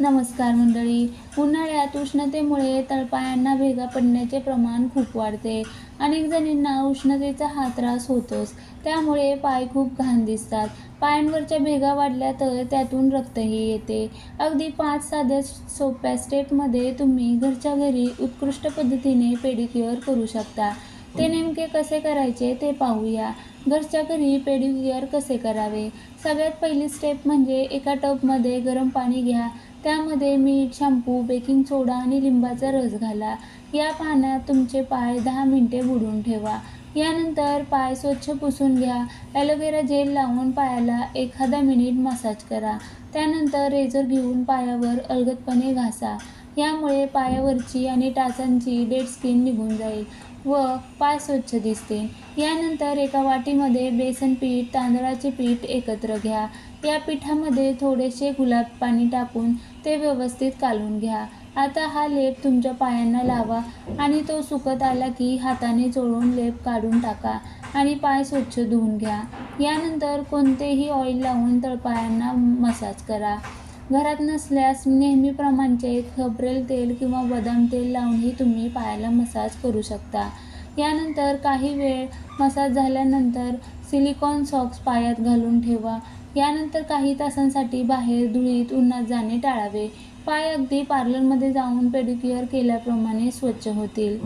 नमस्कार मंडळी. उन्हाळ्यात उष्णतेमुळे तळपायांना भेगा पडण्याचे प्रमाण खूप वाढते. अनेक जणींना उष्णतेचा हा त्रास होतोच. त्यामुळे पाय खूप घाण दिसतात. पायांवरच्या भेगा वाढल्या तर त्यातून रक्तही येते. अगदी पाच साध्या सोप्या स्टेपमध्ये तुम्ही घरच्या घरी उत्कृष्ट पद्धतीने पेडिक्युअर करू शकता. ते नेमके कसे करायचे ते पाहूया. घरच्या घरी पेडिक्युअर कसे करावे? सगळ्यात पहिली स्टेप म्हणजे एका टबमध्ये गरम पाणी घ्या. त्यामध्ये मीठ शॅम्पू बेकिंग सोडा आणि लिंबाचा रस घाला. या पाण्यात तुमचे पाय दहा मिनिटे बुडवून ठेवा. यानंतर पाय स्वच्छ पुसून घ्या. ॲलोवेरा जेल लावून पायाला एखादा मिनिट मसाज करा. त्यानंतर रेझर घेऊन पायावर अलगदपणे घासा. यामुळे पायावरची आणि टाचांची डेड स्किन निघून जाईल व पाय स्वच्छ दिसतील यानंतर एका वाटीमध्ये बेसन पीठ तांदळाचे पीठ एकत्र घ्या. या पिठामध्ये थोडेसे गुलाब पाणी टाकून ते व्यवस्थित कालून घ्या. आता हा लेप तुमच्या पायांना लावा आणि तो सुकत आला की हाताने चोळून लेप काढून टाका आणि पाय स्वच्छ धुवून घ्या. यानंतर कोणतेही ऑइल लावून तळपायांना मसाज करा. घरात नसल्यास नेहमीप्रमाणचे खबरेल तेल किंवा बदाम तेल लावूनही तुम्ही पायाला मसाज करू शकता. यानंतर काही वेळ मसाज झाल्यानंतर सिलिकॉन सॉक्स पायात घालून ठेवा. यानंतर काही तासांसाठी बाहेर धुळीत उन्हात जाणे टाळावे. पाय अगदी पार्लरमध्ये जाऊन पेडिक्युअर केल्याप्रमाणे स्वच्छ होतील.